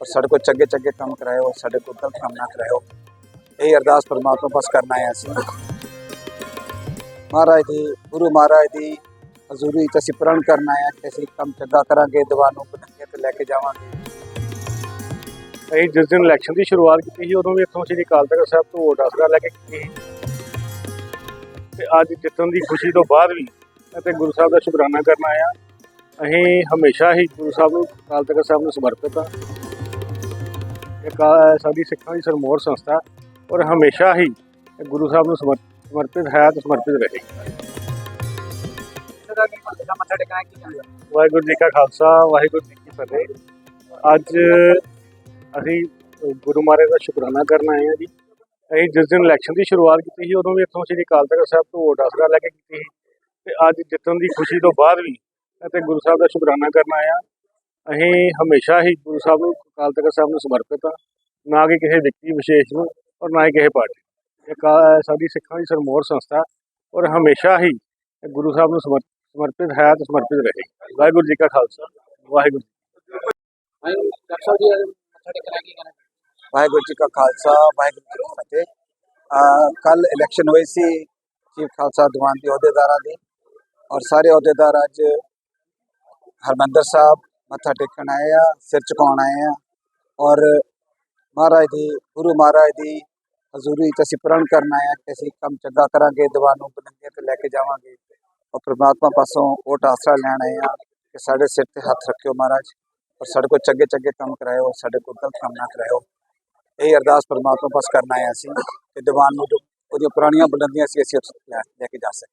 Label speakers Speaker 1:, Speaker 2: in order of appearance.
Speaker 1: ਔਰ ਸਾਡੇ ਕੋਲ ਚੰਗੇ ਚੰਗੇ ਕੰਮ ਕਰਾਇਓ, ਸਾਡੇ ਕੋਲ ਗਲਤ ਕੰਮ ਨਾ ਕਰਾਇਓ। ਇਹ ਅਰਦਾਸ ਪਰਮਾਤਮਾ ਪਾਸ ਕਰਨਾ ਹੈ ਅਸੀਂ। ਮਹਾਰਾਜ ਦੀ, ਗੁਰੂ ਮਹਾਰਾਜ ਦੀ ਹਜ਼ੂਰੀ ਚ ਅਸੀਂ ਪ੍ਰਣ ਕਰਨਾ ਹੈ ਕਿ ਅਸੀਂ ਕੰਮ ਚੰਗਾ ਕਰਾਂਗੇ, ਦੀਵਾਨ ਨੂੰ ਬੁਲੰਦੀਆਂ ਤੇ ਲੈ ਕੇ ਜਾਵਾਂਗੇ।
Speaker 2: ਅਸੀਂ ਜਿਸ ਦਿਨ ਇਲੈਕਸ਼ਨ ਦੀ ਸ਼ੁਰੂਆਤ ਕੀਤੀ ਸੀ, ਉਦੋਂ ਵੀ ਇੱਥੋਂ ਸ੍ਰੀ ਅਕਾਲ ਤਖਤ ਸਾਹਿਬ ਤੋਂ ਵੋਟ ਆਸਰਾ ਲੈ ਕੇ ਕੀਤੀ ਤੇ ਅੱਜ ਜਿੱਤਣ ਦੀ ਖੁਸ਼ੀ ਤੋਂ ਬਾਅਦ ਵੀ ਅਤੇ ਗੁਰੂ ਸਾਹਿਬ ਦਾ ਸ਼ੁਕਰਾਨਾ ਕਰਨ ਆਇਆ। ਅਸੀਂ ਹਮੇਸ਼ਾ ਹੀ ਗੁਰੂ ਸਾਹਿਬ ਨੂੰ, ਅਕਾਲ ਤਖਤ ਸਾਹਿਬ ਨੂੰ ਸਮਰਪਿਤ ਹਾਂ। ਇਹ ਸਾਡੀ ਸਿੱਖਾਂ ਦੀ ਸਰਮੋਰ ਸੰਸਥਾ ਔਰ ਹਮੇਸ਼ਾ ਹੀ ਗੁਰੂ ਸਾਹਿਬ ਨੂੰ ਸਮਰ- ਸਮਰਪਿਤ ਹੈ ਤੇ ਸਮਰਪਿਤ ਰਹੇ। ਵਾਹਿਗੁਰੂ ਜੀ ਕਾ ਖਾਲਸਾ, ਵਾਹਿਗੁਰੂ ਜੀ ਕੀ ਫਤਿਹ। ਅੱਜ ਅਸੀਂ ਗੁਰੂ ਮਹਾਰਾਜ ਦਾ ਸ਼ੁਕਰਾਨਾ ਕਰਨ ਆਏ ਹਾਂ ਜੀ। ਅਸੀਂ ਜਿਸ ਦਿਨ ਇਲੈਕਸ਼ਨ ਦੀ ਸ਼ੁਰੂਆਤ ਕੀਤੀ ਸੀ, ਉਦੋਂ ਵੀ ਇੱਥੋਂ ਸ੍ਰੀ ਅਕਾਲ ਤਖਤ ਸਾਹਿਬ ਤੋਂ ਵੋਟ ਆਸਰਾ ਲੈ ਕੇ ਕੀਤੀ ਸੀ। ਤੇ ਅੱਜ ਜਿੱਤਣ ਦੀ ਖੁਸ਼ੀ ਤੋਂ ਬਾਅਦ ਵੀ ਅਤੇ ਗੁਰੂ ਸਾਹਿਬ ਦਾ ਸ਼ੁਕਰਾਨਾ ਕਰਨ ਆਇਆ ਅਸੀਂ ਹਮੇਸ਼ਾ ਹੀ ਗੁਰੂ ਸਾਹਿਬ ਨੂੰ ਅਕਾਲ ਤਖਤ ਸਾਹਿਬ ਨੂੰ ਸਮਰਪਿਤ ਹਾਂ ਨਾ ਕਿ ਕਿਸੇ ਵਿਅਕਤੀ ਵਿਸ਼ੇਸ਼ ਨੂੰ ਔਰ ਨਾ ਹੀ ਕਿਸੇ ਪਾਰਟੀ ਨੂੰ। ਇਹ ਕਾ- ਸਾਡੀ ਸਿੱਖਾਂ ਦੀ ਸਰਮੋਰ ਸੰਸਥਾ ਔਰ ਹਮੇਸ਼ਾ ਹੀ ਇਹ ਗੁਰੂ ਸਾਹਿਬ ਨੂੰ ਸਮਰ- ਸਮਰਪਿਤ ਹੈ ਤੇ ਸਮਰਪਿਤ ਰਹੇ ਵਾਹਿਗੁਰੂ ਜੀ ਕਾ ਖਾਲਸਾ ਵਾਹਿਗੁਰੂ
Speaker 1: ਵਾਹਿਗੁਰੂ ਜੀ ਕਾ ਖਾਲਸਾ ਵਾਹਿਗੁਰੂ ਜੀ ਕੀ ਫਤਿਹ ਕੱਲ ਇਲੈਕਸ਼ਨ ਹੋਈ ਸੀ ਚੀਫ ਖਾਲਸਾ ਦੀਵਾਨ ਦੇ ਅਹੁਦੇਦਾਰਾਂ ਦੀ ਔਰ ਸਾਰੇ ਅਹੁਦੇਦਾਰ ਅੱਜ ਹਰਮੰਦਰ ਸਾਹਿਬ ਮੱਥਾ ਟੇਕਣ ਆਏ ਆ, ਸਿਰ ਝੁਕਾਉਣ ਆਏ ਆ। ਔਰ ਮਹਾਰਾਜ ਦੀ, ਗੁਰੂ ਮਹਾਰਾਜ ਦੀ ਹਜ਼ੂਰੀ ਚ ਅਸੀਂ ਪ੍ਰਣ ਕਰਨ ਆਏ ਆ ਕਿ ਅਸੀਂ ਕੰਮ ਚੰਗਾ ਕਰਾਂਗੇ, ਦੀਵਾਨ ਨੂੰ ਬੁਲੰਦੀਆਂ ਤੇ ਲੈ ਕੇ ਜਾਵਾਂਗੇ। ਔਰ ਪ੍ਰਮਾਤਮਾ ਪਾਸੋਂ ਉਹ ਆਸਰਾ ਲੈਣ ਆਏ ਆ ਕਿ ਸਾਡੇ ਸਿਰ ਤੇ ਹੱਥ ਰੱਖਿਓ ਮਹਾਰਾਜ, ਔਰ ਸਾਡੇ ਕੋਲ ਚੰਗੇ ਚੰਗੇ ਕੰਮ ਕਰਾਇਓ, ਸਾਡੇ ਕੋਲ ਗਲਤ ਕੰਮ ਨਾ ਕਰਾਇਓ। ਇਹ ਅਰਦਾਸ ਪਰਮਾਤਮਾ ਪਾਸ ਕਰਨਾ ਆਇਆ ਅਸੀਂ ਕਿ ਦੀਵਾਨ ਨੂੰ ਜੋ ਉਹਦੀਆਂ ਪੁਰਾਣੀਆਂ ਬੁਲੰਦੀਆਂ ਸੀ, ਅਸੀਂ ਉੱਥੇ ਲੈ ਲੈ ਕੇ ਜਾ ਸਕੀਏ।